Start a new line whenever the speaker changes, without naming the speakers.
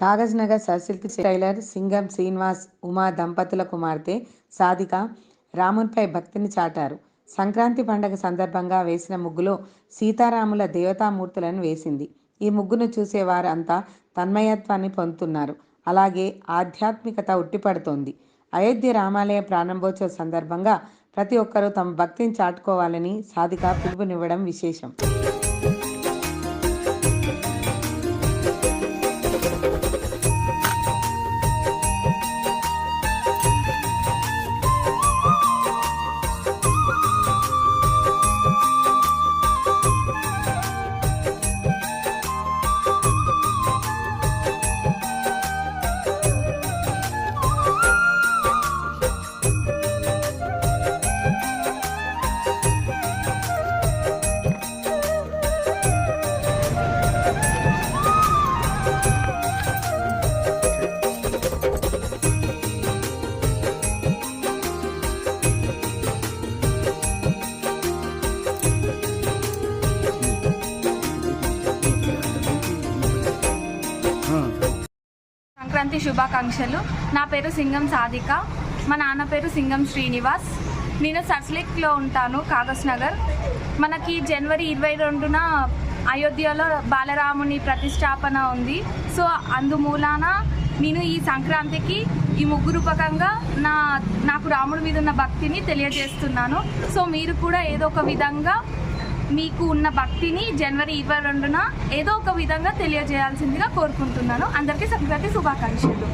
Kagaz Nagar Sirsilk tailor Singam Srinivas Uma దంపతుల కుమార్తె సాధిక రామునిపై భక్తిని చాటారు. సంక్రాంతి పండగ సందర్భంగా వేసిన ముగ్గులో సీతారాముల దేవతామూర్తులను వేసింది. ఈ ముగ్గును చూసే వారంతా తన్మయత్వాన్ని పొందుతున్నారు. అలాగే ఆధ్యాత్మికత ఉట్టిపడుతోంది. అయోధ్య రామాలయ ప్రారంభోత్సవ సందర్భంగా ప్రతి ఒక్కరూ తమ భక్తిని చాటుకోవాలని సాధిక పిలుపునివ్వడం విశేషం.
సంక్రాంతి శుభాకాంక్షలు. నా పేరు సింగం సాధిక. మా నాన్న పేరు సింగం శ్రీనివాస్. నేను సర్స్లిక్లో ఉంటాను కాగస్ నగర్ మనకి జనవరి ఇరవై రెండున అయోధ్యలో బాలరాముని ప్రతిష్టాపన ఉంది. సో అందుమూలాన నేను ఈ సంక్రాంతికి ఈ ముగ్గు రూపకంగా నా నాకు రాముడి మీద ఉన్న భక్తిని తెలియజేస్తున్నాను. సో మీరు కూడా ఏదో ఒక విధంగా మీకు ఉన్న భక్తిని జనవరి ఇరవై రెండున ఏదో ఒక విధంగా తెలియజేయాల్సిందిగా కోరుకుంటున్నాను. అందరికీ సంక్రాంతి శుభాకాంక్షలు.